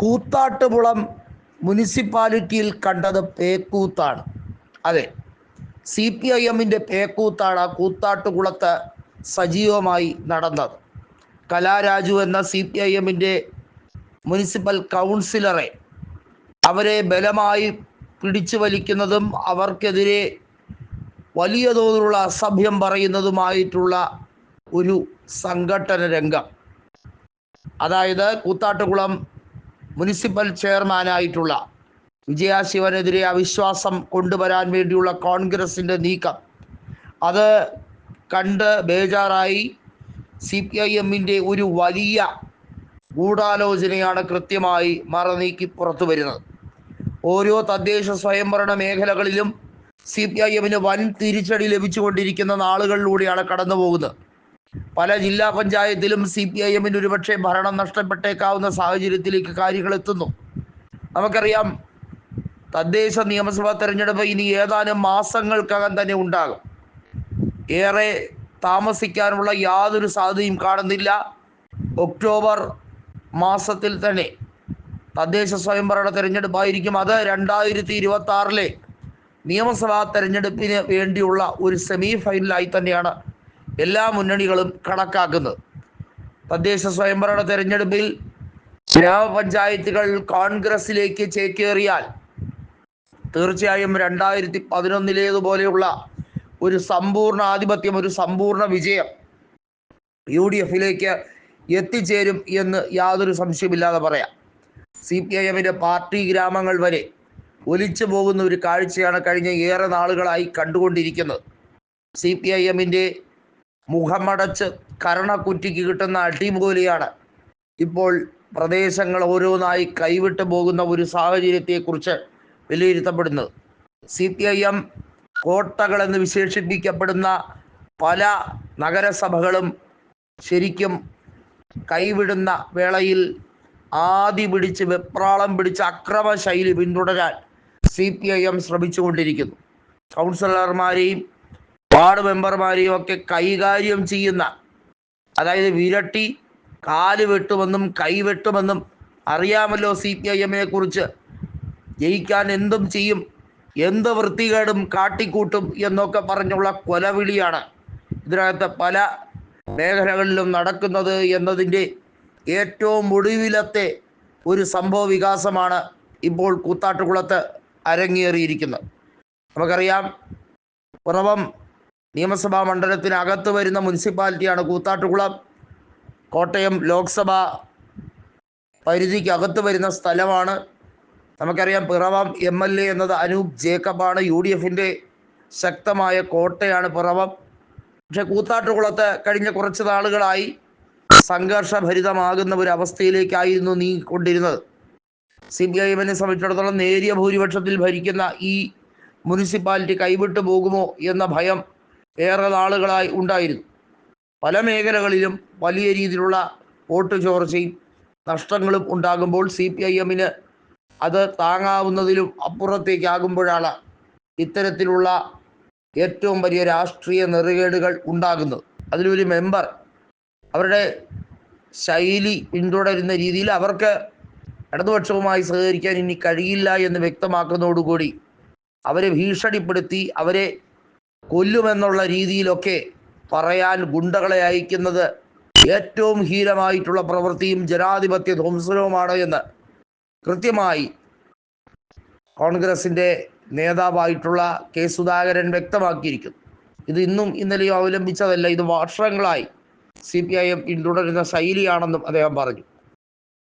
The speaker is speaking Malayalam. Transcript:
കൂത്താട്ടുകുളം മുനിസിപ്പാലിറ്റിയിൽ കണ്ടത് പേക്കൂത്താണ്. അതെ സി പി ഐ എമ്മിന്റെ പേക്കൂത്താണ് ആ കൂത്താട്ടുകുളത്ത് സജീവമായി നടന്നത്. കലാരാജു എന്ന സി പി ഐ എമ്മിന്റെ മുനിസിപ്പൽ കൗൺസിലറെ അവരെ ബലമായി പിടിച്ചു വലിക്കുന്നതും അവർക്കെതിരെ വലിയ തോതിലുള്ള അസഭ്യം പറയുന്നതുമായിട്ടുള്ള ഒരു സംഘടന രംഗം അതായത് കൂത്താട്ടുകുളം മുനിസിപ്പൽ ചെയർമാനായിട്ടുള്ള വിജയാശിവനെതിരെ അവിശ്വാസം കൊണ്ടുവരാൻ വേണ്ടിയുള്ള കോൺഗ്രസിന്റെ നീക്കം. അത് കണ്ട് ബേജാറായി സി പി ഐ എമ്മിന്റെ ഒരു വലിയ ഗൂഢാലോചനയാണ് കൃത്യമായി മറനീക്കി പുറത്തു വരുന്നത്. ഓരോ തദ്ദേശ സ്വയംഭരണ മേഖലകളിലും സി പി ഐ എമ്മിന് വൻ തിരിച്ചടി ലഭിച്ചുകൊണ്ടിരിക്കുന്ന നാളുകളിലൂടെയാണ് കടന്നു പോകുന്നത് പല ജില്ലാ പഞ്ചായത്തിലും സി പി ഐ എമ്മിന് ഒരുപക്ഷെ ഭരണം നഷ്ടപ്പെട്ടേക്കാവുന്ന സാഹചര്യത്തിലേക്ക് കാര്യങ്ങൾ എത്തുന്നു. നമുക്കറിയാം തദ്ദേശ നിയമസഭാ തെരഞ്ഞെടുപ്പ് ഇനി ഏതാനും മാസങ്ങൾക്കകം തന്നെ ഉണ്ടാകും. ഏറെ താമസിക്കാനുള്ള യാതൊരു സാധ്യതയും കാണുന്നില്ല. ഒക്ടോബർ മാസത്തിൽ തന്നെ തദ്ദേശ സ്വയംഭരണ തെരഞ്ഞെടുപ്പായിരിക്കും അത് രണ്ടായിരത്തി ഇരുപത്തി ആറിലെ നിയമസഭാ തെരഞ്ഞെടുപ്പിന് വേണ്ടിയുള്ള ഒരു സെമി ഫൈനലായി തന്നെയാണ് എല്ലാ മുന്നണികളും കണക്കാക്കുന്നത്. തദ്ദേശ സ്വയംഭരണ തെരഞ്ഞെടുപ്പിൽ ഗ്രാമപഞ്ചായത്തുകൾ കോൺഗ്രസിലേക്ക് ചേക്കേറിയാൽ തീർച്ചയായും രണ്ടായിരത്തി പതിനൊന്നിലേതുപോലെയുള്ള ഒരു സമ്പൂർണ ആധിപത്യം ഒരു സമ്പൂർണ വിജയം യു ഡി എഫിലേക്ക് എത്തിച്ചേരും എന്ന് യാതൊരു സംശയമില്ലാതെ പറയാം. സി പി ഐ എമ്മിന്റെ പാർട്ടി ഗ്രാമങ്ങൾ വരെ ഒലിച്ചു പോകുന്ന ഒരു കാഴ്ചയാണ് കഴിഞ്ഞ ഏറെ നാളുകളായി കണ്ടുകൊണ്ടിരിക്കുന്നത്. സി പി ഐ എമ്മിന്റെ മുഖമടച്ച് കരണക്കുറ്റിക്ക് കിട്ടുന്ന അടിമൂലിയാണ് ഇപ്പോൾ പ്രദേശങ്ങൾ ഓരോന്നായി കൈവിട്ടു പോകുന്ന ഒരു സാഹചര്യത്തെക്കുറിച്ച് വിലയിരുത്തപ്പെടുന്നത്. സി പി ഐ എം കോട്ടകളെന്ന് വിശേഷിപ്പിക്കപ്പെടുന്ന പല നഗരസഭകളും ശരിക്കും കൈവിടുന്ന വേളയിൽ ആദി പിടിച്ച് വെപ്രാളം പിടിച്ച് അക്രമ ശൈലി പിന്തുടരാൻ സി പി ഐ എം ശ്രമിച്ചുകൊണ്ടിരിക്കുന്നു. കൗൺസിലർമാരെയും വാർഡ് മെമ്പർമാരെയും ഒക്കെ കൈകാര്യം ചെയ്യുന്ന അതായത് വിരട്ടി കാൽ വെട്ടുമെന്നും കൈ വെട്ടുമെന്നും അറിയാമല്ലോ സി പി ഐ എമ്മിനെ കുറിച്ച്. ജയിക്കാൻ എന്തും ചെയ്യും എന്ത് വൃത്തികേടും കാട്ടിക്കൂട്ടും എന്നൊക്കെ പറഞ്ഞുള്ള കൊലവിളിയാണ് ഇതിനകത്ത് പല മേഖലകളിലും നടക്കുന്നത് എന്നതിന്റെ ഏറ്റവും ഒടുവിലത്തെ ഒരു സംഭവ വികാസമാണ് ഇപ്പോൾ കൂത്താട്ടുകുളത്ത് അരങ്ങേറിയിരിക്കുന്നത്. നമുക്കറിയാം പിറവം നിയമസഭാ മണ്ഡലത്തിനകത്ത് വരുന്ന മുനിസിപ്പാലിറ്റിയാണ് കൂത്താട്ടുകുളം. കോട്ടയം ലോക്സഭ പരിധിക്കകത്ത് വരുന്ന സ്ഥലമാണ്. നമുക്കറിയാം പിറവം എം എൽ എ എന്നത് അനൂപ് ജേക്കബാണ്. യു ഡി എഫിന്റെ ശക്തമായ കോട്ടയാണ് പിറവം. പക്ഷെ കൂത്താട്ടുകുളത്ത് കഴിഞ്ഞ കുറച്ച് നാളുകളായി സംഘർഷഭരിതമാകുന്ന ഒരു അവസ്ഥയിലേക്കായിരുന്നു നീങ്ങിക്കൊണ്ടിരുന്നത്. സി പി ഐ എമ്മിനെ സംബന്ധിച്ചിടത്തോളം നേരിയ ഭൂരിപക്ഷത്തിൽ ഭരിക്കുന്ന ഈ മുനിസിപ്പാലിറ്റി കൈവിട്ടു പോകുമോ എന്ന ഭയം ഏറെ നാളുകളായി ഉണ്ടായിരുന്നു. പല മേഖലകളിലും വലിയ രീതിയിലുള്ള വോട്ട് ചോർച്ചയും നഷ്ടങ്ങളും ഉണ്ടാകുമ്പോൾ സി പി ഐ എമ്മിന് അത് താങ്ങാവുന്നതിലും അപ്പുറത്തേക്കാകുമ്പോഴാണ് ഇത്തരത്തിലുള്ള ഏറ്റവും വലിയ രാഷ്ട്രീയ നെറുകേടുകൾ ഉണ്ടാകുന്നത്. അതിലൊരു മെമ്പർ അവരുടെ ശൈലി പിന്തുടരുന്ന രീതിയിൽ അവർക്ക് ഇടതുപക്ഷവുമായി സഹകരിക്കാൻ ഇനി കഴിയില്ല എന്ന് വ്യക്തമാക്കുന്നതോടുകൂടി അവരെ ഭീഷണിപ്പെടുത്തി അവരെ കൊല്ലുമെന്നുള്ള രീതിയിലൊക്കെ പറയാൻ ഗുണ്ടകളെ അയക്കുന്നത് ഏറ്റവും ഹീനമായിട്ടുള്ള പ്രവൃത്തിയും ജനാധിപത്യ ധ്വംസനവുമാണ് എന്ന് കൃത്യമായി കോൺഗ്രസിന്റെ നേതാവായിട്ടുള്ള കെ സുധാകരൻ വ്യക്തമാക്കിയിരിക്കുന്നു. ഇത് ഇന്നും ഇന്നലെയും അവലംബിച്ചതല്ല ഇത് വർഷങ്ങളായി സി പി ഐ എം പിന്തുടരുന്ന ശൈലിയാണെന്നും അദ്ദേഹം പറഞ്ഞു.